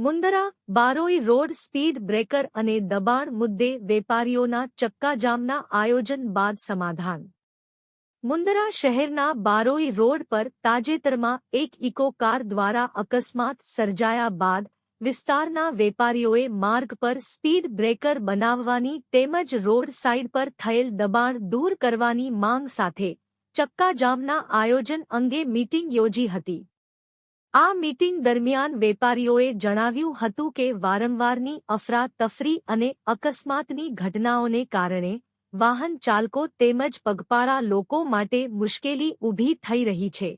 Mundra, Baroi road, speed breaker અને દબાણ મુદ્દે વેપારીઓના ચક્કાજામના આયોજન બાદ સમાધાન. મુંદરા શહેરના બારોઈ રોડ પર તાજેતરમાં એક ઇકો કાર દ્વારા અકસ્માત સર્જાયા બાદ વિસ્તારના વેપારીઓએ માર્ગ પર સ્પીડ બ્રેકર બનાવવાની તેમજ રોડ સાઇડ પર થયેલ દબાણ દૂર કરવાની માંગ સાથે ચક્કાજામના આયોજન અંગે મીટિંગ યોજી હતી. આ મીટિંગ દરમિયાન વેપારીઓએ જણાવ્યું હતું કે વારંવારની અફરાતફરી અને અકસ્માતની ઘટનાઓને કારણે વાહન ચાલકો તેમજ પગપાળા લોકો માટે મુશ્કેલી ઊભી થઈ રહી છે.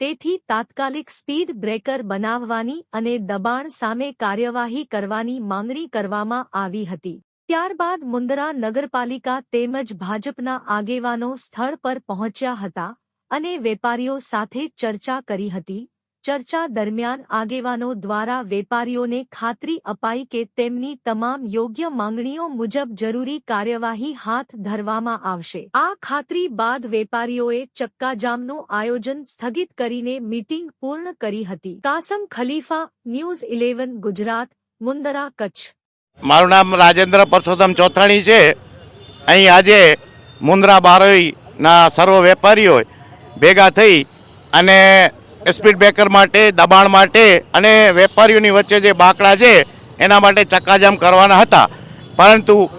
તેથી તાત્કાલિક સ્પીડ બ્રેકર બનાવવાની અને દબાણ સામે કાર્યવાહી કરવાની માંગણી કરવામાં આવી હતી. ત્યારબાદ મુંદરા નગરપાલિકા તેમજ ભાજપના આગેવાનો સ્થળ પર પહોંચ્યા હતા અને વેપારીઓ સાથે ચર્ચા કરી હતી. ચર્ચા દરમિયાન આગેવાનો દ્વારા વેપારીઓને ખાતરી અપાઈ કે તેમની તમામ યોગ્ય માંગણીઓ મુજબ જરૂરી કાર્યવાહી હાથ ધરવામાં આવશે. આ ખાતરી બાદ વેપારીઓએ ચક્કાજામનું આયોજન સ્થગિત કરીને મીટિંગ પૂર્ણ કરી હતી. Kasam Khalifa, news eleven, Gujarat, Mundra, Kutch. મારું નામ રાજેન્દ્ર પરસોત્તમ ચોથાણી છે. અહીં આજે મુંદરા બારોઈના સર્વ વેપારીઓ ભેગા થઈ અને સ્પીડ બ્રેકર માટે, દબાણ માટે અને વેપારીઓની વચ્ચે જે બાકડા છે, એના માટે ચક્કાજામ કરવાના હતા. પરંતુ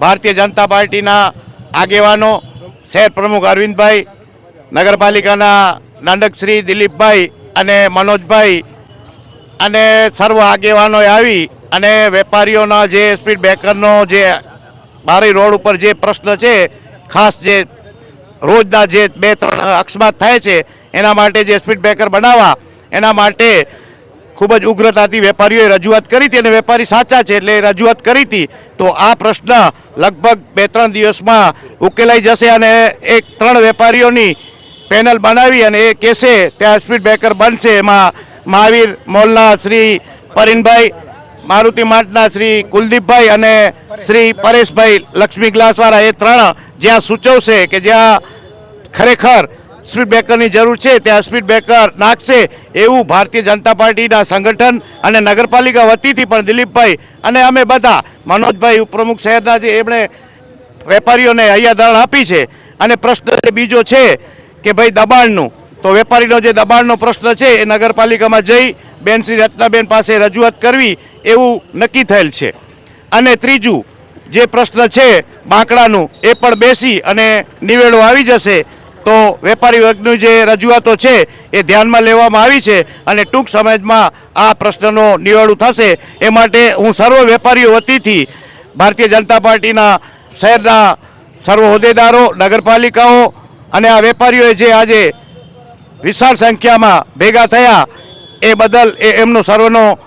ભારતીય જનતા પાર્ટીના આગેવાનો, શહેર પ્રમુખ અરવિંદભાઈ, નગરપાલિકાના નાંડકશ્રી દિલીપભાઈ અને મનોજભાઈ અને સર્વ આગેવાનોએ આવી અને વેપારીઓના જે સ્પીડ બ્રેકરનો જે બારી રોડ ઉપર જે પ્રશ્ન છે, ખાસ જે રોજના જે બે, ત્રણ અકસ્માત થાય છે એના માટે જે સ્પીડ બ્રેકર બનાવવા, એના માટે ખૂબ જ ઉગ્રતાથી વેપારીઓએ રજૂઆત કરી હતી અને વેપારી સાચા છે એટલે રજૂઆત કરી હતી. તો આ પ્રશ્ન લગભગ બે ત્રણ દિવસમાં ઉકેલાઈ જશે અને એક ત્રણ વેપારીઓની પેનલ બનાવી અને એ કહેશે ત્યાં સ્પીડ બ્રેકર બનશે. એમાં મહાવીર મોલના શ્રી પરિનભાઈ મારુતિ માટના શ્રી કુલદીપભાઈ અને શ્રી પરેશભાઈ લક્ષ્મી ગ્લાસવાળા, એ ત્રણ જ્યાં સૂચવશે કે જ્યાં ખરેખર સ્પીડ બ્રેકરની જરૂર છે. ત્યાં સ્પીડ બ્રેકર નાખશે એવું ભારતીય જનતા પાર્ટીના સંગઠન અને નગરપાલિકા વતીથી પણ દિલીપભાઈ અને અમે બધા, મનોજભાઈ ઉપપ્રમુખ શહેરના જે એમણે વેપારીઓને હૈયાધારણ આપી છે. અને પ્રશ્ન બીજો છે કે ભાઈ દબાણનું, તો વેપારીનો જે દબાણનો પ્રશ્ન છે એ નગરપાલિકામાં જઈ બેન શ્રી રત્નાબેન પાસે રજૂઆત કરવી એવું નક્કી થયેલ છે. અને ત્રીજું જે પ્રશ્ન છે બાંકડાનું, એ પણ બેસી અને નિવેડો આવી જશે. તો વેપારી વર્ગની જે રજૂઆતો છે એ ધ્યાનમાં લેવામાં આવી છે અને ટૂંક સમયમાં આ પ્રશ્નનો નિવાડું થશે. એ માટે હું સર્વ વેપારીઓ વતીથી ભારતીય જનતા પાર્ટીના શહેરના સર્વ હોદ્દેદારો, નગરપાલિકાઓ અને આ વેપારીઓએ જે આજે વિશાળ સંખ્યામાં ભેગા થયા, એ બદલ એ એમનો સર્વનો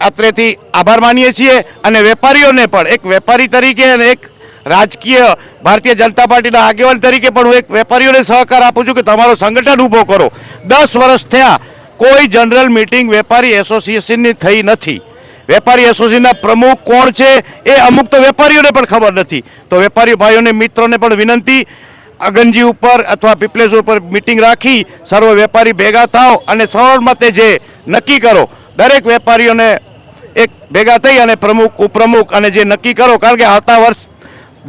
અત્રેથી આભાર માનીએ છીએ. અને વેપારીઓને પણ, એક વેપારી તરીકે અને એક રાજકીય ભારતીય જનતા પાર્ટીના આગેવાન તરીકે પણ હું એક વેપારીઓને સહકાર આપું છું કે તમારો સંગઠન ઊભો કરો. દસ વર્ષ થયા કોઈ જનરલ મિટિંગ વેપારી એસોસિએશનની થઈ નથી. વેપારી એસોસિએશનના પ્રમુખ કોણ છે એ અમુક તો વેપારીઓને પણ ખબર નથી. તો વેપારી ભાઈઓને, મિત્રોને પણ વિનંતી, અગનજી ઉપર અથવા પીપલેસ ઉપર મિટિંગ રાખી સર્વ વેપારી ભેગા થાવ અને સરળ મતે જે નક્કી કરો. દરેક વેપારીઓને એક ભેગા થઈ અને પ્રમુખ, ઉપપ્રમુખ અને જે નક્કી કરો, કારણ કે આવતા વર્ષ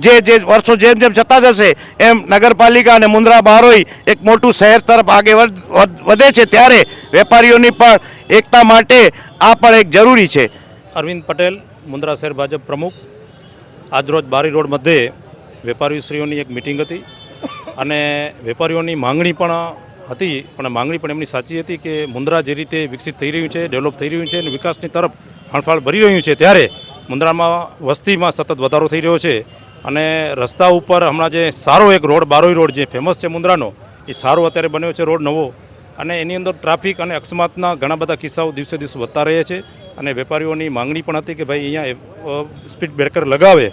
જે જે વર્ષો જેમ જેમ જતા જશે, એમ નગરપાલિકા અને મુન્દ્રા બારોઈ એક મોટું શહેર તરફ આગે વધ- છે ત્યારે વેપારીઓની પણ એકતા માટે આ પણ એક જરૂરી છે. અરવિંદ પટેલ મુન્દ્રા શહેર ભાજપ પ્રમુખ. આજરોજ બારી રોડ મધ્યે વેપારીશ્રીઓની એક મિટિંગ હતી અને વેપારીઓની માંગણી પણ હતી, પણ માંગણી પણ એમની સાચી હતી કે મુન્દ્રા જે રીતે વિકસિત થઈ રહ્યું છે, ડેવલપ થઈ રહ્યું છે અને વિકાસની તરફ હણફાળ ભરી રહ્યું છે, ત્યારે મુન્દ્રામાં વસ્તીમાં સતત વધારો થઈ રહ્યો છે. અને રસ્તા ઉપર હમણાં જે સારો એક રોડ, બારોઈ રોડ જે ફેમસ છે મુન્દ્રાનો એ સારો અત્યારે બન્યો છે રોડ નવો. અને એની અંદર ટ્રાફિક અને અકસ્માતના ઘણા બધા કિસ્સાઓ દિવસે દિવસે વધતા રહે છે. અને વેપારીઓની માંગણી પણ હતી કે ભાઈ અહીંયા સ્પીડ બ્રેકર લગાવે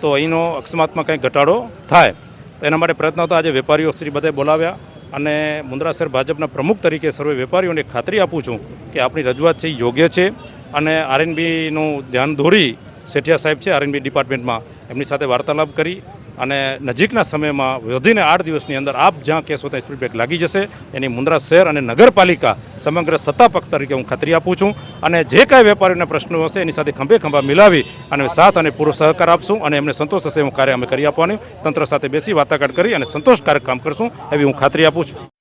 તો અહીંનો અકસ્માતમાં કંઈક ઘટાડો થાય. તો એના માટે પ્રયત્ન હતો. આજે વેપારીઓ શ્રી બધે બોલાવ્યા અને મુન્દ્રા શહેર ભાજપના પ્રમુખ તરીકે સર્વે વેપારીઓને ખાતરી આપું છું કે આપણી રજૂઆત છે એ યોગ્ય છે. અને આરએનબીનું ધ્યાન દોરી સેઠિયા સાહેબ છે આરએનબી ડિપાર્ટમેન્ટમાં એમની સાથે વાર્તાલાપ કરી અને નજીકના સમયમાં વધીને આઠ દિવસની અંદર આપ જ્યાં કહેશો ત્યાં સ્પીડ બ્રેક લાગી જશે. એની મુન્દ્રા શહેર અને નગરપાલિકા સમગ્ર સત્તા પક્ષ તરીકે હું ખાતરી આપું છું અને જે કાંઈ વેપારીઓના પ્રશ્નો હશે એની સાથે ખંભે ખંભા મિલાવી અને સાથ અને પૂરો સહકાર આપશું અને એમને સંતોષ હશે એવું કાર્ય અમે કરી આપવાનું. તંત્ર સાથે બેસી વાટાઘાટ કરી અને સંતોષકારક કામ કરશું એવી હું ખાતરી આપું છું.